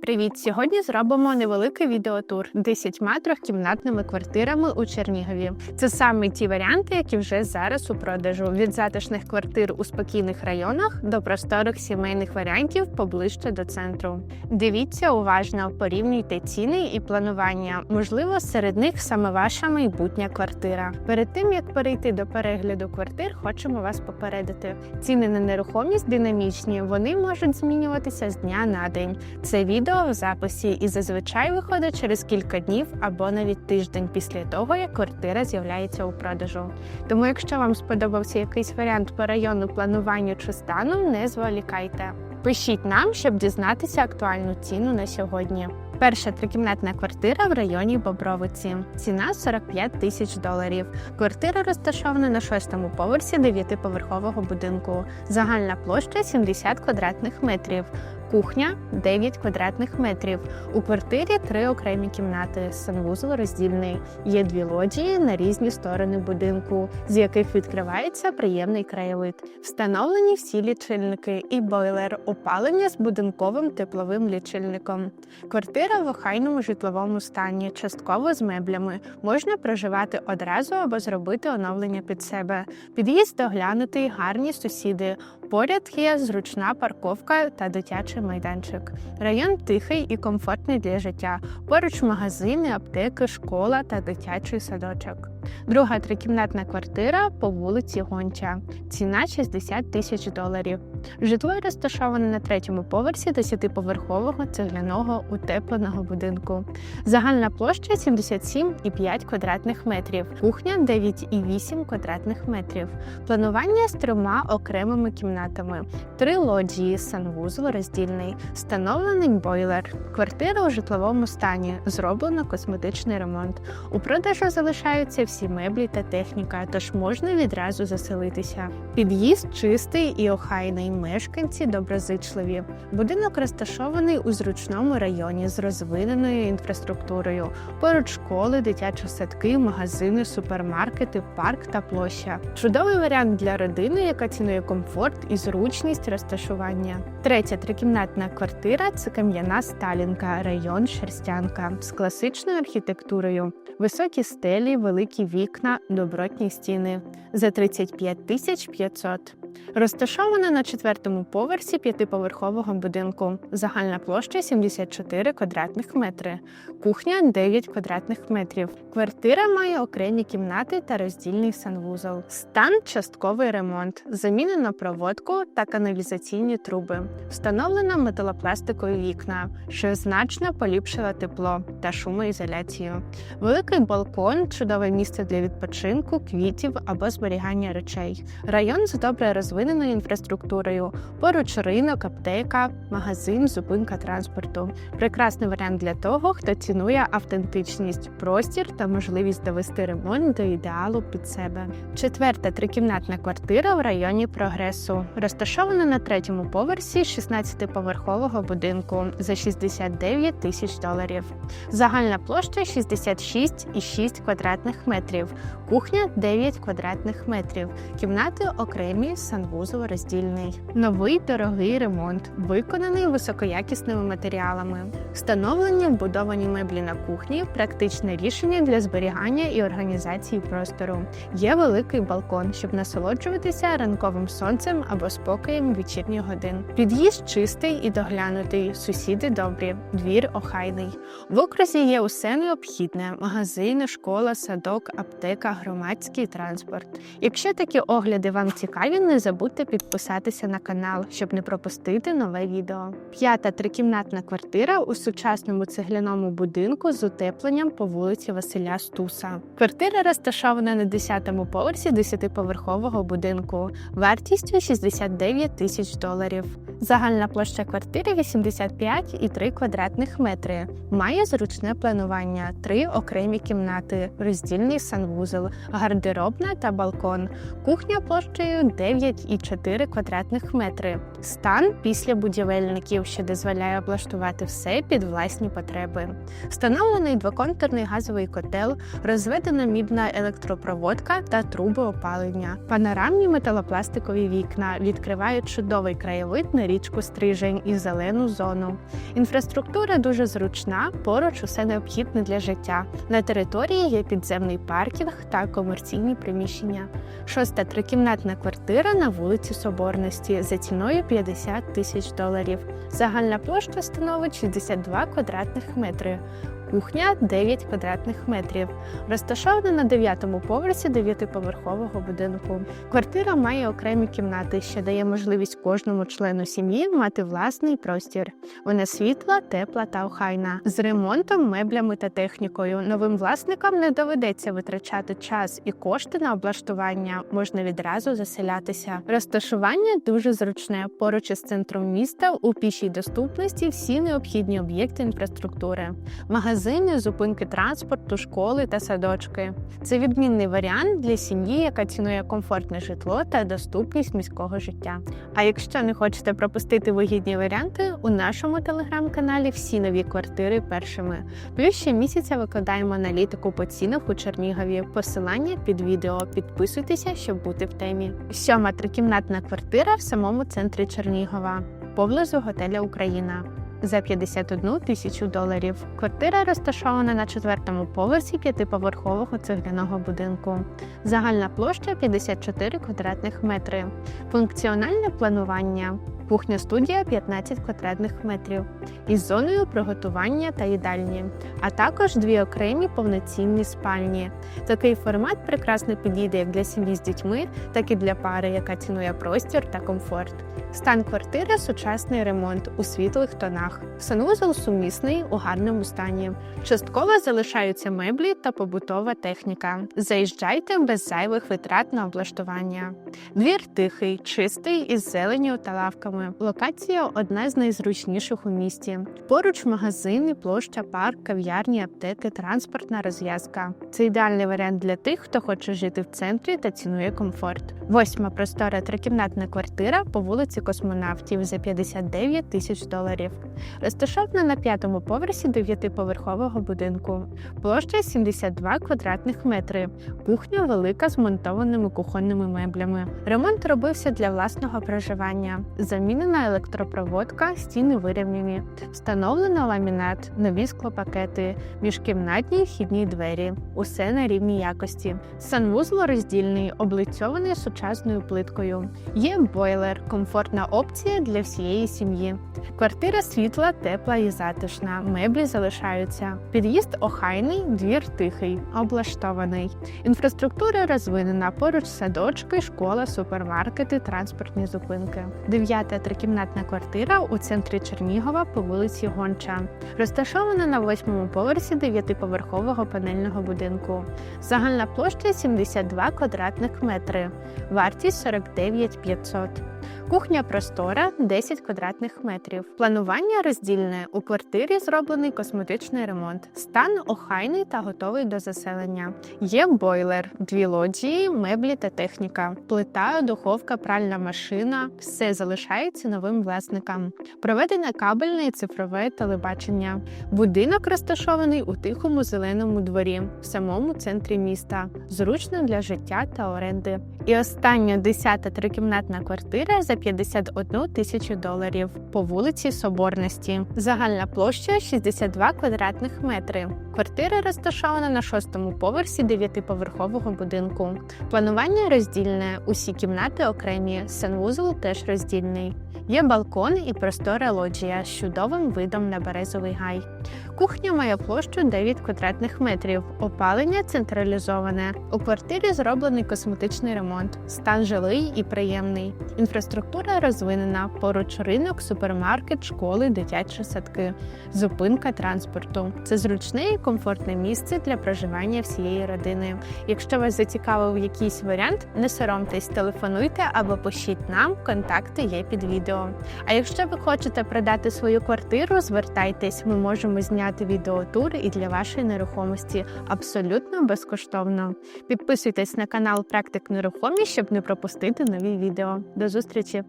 Привіт! Сьогодні зробимо невеликий відеотур 10 трьохкімнатними квартирами у Чернігові. Це саме ті варіанти, які вже зараз у продажу від затишних квартир у спокійних районах до просторих сімейних варіантів поближче до центру. Дивіться уважно, порівнюйте ціни і планування. Можливо, серед них саме ваша майбутня квартира. Перед тим як перейти до перегляду квартир, хочемо вас попередити. Ціни на нерухомість динамічні, вони можуть змінюватися з дня на день. Це відео в записі і зазвичай виходить через кілька днів або навіть тиждень після того, як квартира з'являється у продажу. Тому, якщо вам сподобався якийсь варіант по району плануванню чи стану, не зволікайте. Пишіть нам, щоб дізнатися актуальну ціну на сьогодні. Перша трикімнатна квартира в районі Бобровиці. Ціна 45 тисяч доларів. Квартира розташована на шостому поверсі дев'ятиповерхового будинку. Загальна площа 70 квадратних метрів. Кухня 9 квадратних метрів. У квартирі три окремі кімнати. Санвузол роздільний. Є дві лоджії на різні сторони будинку, з яких відкривається приємний краєвид. Встановлені всі лічильники і бойлер, опалення з будинковим тепловим лічильником. Квартира в охайному житловому стані, частково з меблями. Можна проживати одразу або зробити оновлення під себе. Під'їзд доглянутий, гарні сусіди. Поряд є зручна парковка та дитячий майданчик. Район тихий і комфортний для життя. Поруч магазини, аптеки, школа та дитячий садочок. Друга трикімнатна квартира по вулиці Гонча. Ціна 60 тисяч доларів. Житло розташоване на третьому поверсі 10-поверхового цегляного утепленого будинку. Загальна площа 77,5 квадратних метрів, кухня 9,8 квадратних метрів. Планування з трьома окремими кімнатами, три лоджії, санвузол роздільний, встановлений бойлер, квартира у житловому стані, зроблено косметичний ремонт. У продажу залишаються всі меблі та техніка, тож можна відразу заселитися. Під'їзд чистий і охайний, мешканці доброзичливі. Будинок розташований у зручному районі з розвиненою інфраструктурою. Поруч школи, дитячі садки, магазини, супермаркети, парк та площа. Чудовий варіант для родини, яка цінує комфорт і зручність розташування. Третя трикімнатна квартира це кам'яна Сталінка, район Шерстянка з класичною архітектурою, високі стелі, великі вікна, добротні стіни за 35 тисяч 500. Розташована на четвертому поверсі п'ятиповерхового будинку. Загальна площа 74 квадратних метри, кухня 9 квадратних метрів. Квартира має окремі кімнати та роздільний санвузол. Стан частковий ремонт, замінено проводку та каналізаційні труби. Встановлено металопластикові вікна, що значно поліпшила тепло та шумоізоляцію. Великий балкон, чудове місце для відпочинку, квітів або зберігання речей. Район з добре розвиненою інфраструктурою, поруч ринок, аптека, магазин, зупинка транспорту. Прекрасний варіант для того, хто цінує автентичність, простір та можливість довести ремонт до ідеалу під себе. Четверта трикімнатна квартира в районі прогресу, розташована на третьому поверсі 16-поверхового будинку за 69 тисяч доларів. Загальна площа 66,6 квадратних метрів, кухня 9 квадратних метрів, кімнати окремі, санвузол роздільний. Новий дорогий ремонт, виконаний високоякісними матеріалами. Встановлені вбудовані меблі на кухні, практичне рішення для зберігання і організації простору. Є великий балкон, щоб насолоджуватися ранковим сонцем або спокоєм вечірніх годин. Під'їзд чистий і доглянутий, сусіди добрі, двір охайний. В окрузі є усе необхідне: магазини, школа, садок, аптека, громадський транспорт. Якщо такі огляди вам цікаві, не забудьте підписатися на канал, щоб не пропустити нове відео. П'ята трикімнатна квартира у сучасному цегляному будинку з утепленням по вулиці Василя Стуса. Квартира розташована на 10-му поверсі 10-поверхового будинку, вартістю 69 тисяч доларів. Загальна площа квартири 85,3 квадратних метри. Має зручне планування, три окремі кімнати, роздільний санвузол, гардеробна та балкон. Кухня площею 9,4 квадратних метри. Стан після будівельників, що дозволяє облаштувати все під власні потреби. Встановлений двоконтурний газовий котел, розведена мідна електропроводка та труби опалення. Панорамні металопластикові вікна відкривають чудовий краєвид на річку Стрижень і зелену зону. Інфраструктура дуже зручна, поруч усе необхідне для життя. На території є підземний паркінг та комерційні приміщення. Шоста трикімнатна квартира на вулиці Соборності за ціною 50 тисяч доларів. Загальна площа становить 62 квадратних метри. Кухня 9 квадратних метрів, розташована на 9-му поверсі 9-поверхового будинку. Квартира має окремі кімнати, що дає можливість кожному члену сім'ї мати власний простір. Вона світла, тепла та охайна, з ремонтом, меблями та технікою. Новим власникам не доведеться витрачати час і кошти на облаштування, можна відразу заселятися. Розташування дуже зручне. Поруч із центром міста у пішій доступності всі необхідні об'єкти інфраструктури. Магазини, зупинки транспорту, школи та садочки. Це відмінний варіант для сім'ї, яка цінує комфортне житло та доступність міського життя. А якщо не хочете пропустити вигідні варіанти, у нашому телеграм-каналі всі нові квартири першими. Плюс щомісяця викладаємо аналітику по цінах у Чернігові. Посилання під відео. Підписуйтеся, щоб бути в темі. Сьома трикімнатна квартира в самому центрі Чернігова, поблизу готеля Україна. За 51 тисячу доларів. Квартира розташована на четвертому поверсі п'ятиповерхового цегляного будинку. Загальна площа 54 квадратних метри. Функціональне планування. Кухня студія 15 квадратних метрів із зоною приготування та їдальні, а також дві окремі повноцінні спальні. Такий формат прекрасно підійде як для сім'ї з дітьми, так і для пари, яка цінує простір та комфорт. Стан квартири сучасний ремонт у світлих тонах. Санвузол сумісний у гарному стані. Частково залишаються меблі та побутова техніка. Заїжджайте без зайвих витрат на облаштування. Двір тихий, чистий із зеленю та лавками. Локація одна з найзручніших у місті. Поруч магазини, площа, парк, кав'ярні, аптеки, транспортна розв'язка. Це ідеальний варіант для тих, хто хоче жити в центрі та цінує комфорт. Восьма простора трикімнатна квартира по вулиці Космонавтів за 59 тисяч доларів. Розташована на п'ятому поверсі дев'ятиповерхового будинку. Площа 72 квадратних метри. Кухня велика з монтованими кухонними меблями. Ремонт робився для власного проживання. Замінена електропроводка, стіни вирівняні, встановлено ламінат, нові склопакети, міжкімнатні вхідні двері. Усе на рівні якості. Санвузол роздільний, облицьований сучасною плиткою. Є бойлер, комфортна опція для всієї сім'ї. Квартира світла, тепла і затишна. Меблі залишаються. Під'їзд охайний, двір тихий, облаштований. Інфраструктура розвинена поруч садочки, школа, супермаркети, транспортні зупинки. Дев'ята трикімнатна квартира у центрі Чернігова по вулиці Гонча. Розташована на восьмому поверсі дев'ятиповерхового панельного будинку. Загальна площа 72 квадратних метри. Вартість 49 500. Кухня простора 10 квадратних метрів. Планування роздільне. У квартирі зроблений косметичний ремонт. Стан охайний та готовий до заселення. Є бойлер, дві лоджії, меблі та техніка, плита, духовка, пральна машина. Все залишається новим власникам. Проведене кабельне і цифрове телебачення. Будинок розташований у тихому зеленому дворі, в самому центрі міста. Зручно для життя та оренди. І остання десята трикімнатна квартира за 51 тисячу доларів по вулиці Соборності. Загальна площа 62 квадратних метри. Квартира розташована на шостому поверсі дев'ятиповерхового будинку. Планування роздільне. Усі кімнати окремі. Санвузол теж роздільний. Є балкон і простора лоджія з чудовим видом на березовий гай. Кухня має площу 9 квадратних метрів. Опалення централізоване. У квартирі зроблений косметичний ремонт. Стан жилий і приємний. Інфраструктура розвинена. Поруч ринок, супермаркет, школи, дитячі садки, зупинка транспорту. Це зручне і комфортне місце для проживання всієї родини. Якщо вас зацікавив якийсь варіант, не соромтесь, телефонуйте або пишіть нам. Контакти є під відео. А якщо ви хочете продати свою квартиру, звертайтесь, ми можемо зняти відеотур і для вашої нерухомості абсолютно безкоштовно. Підписуйтесь на канал Практик Нерухомість, щоб не пропустити нові відео. До зустрічі!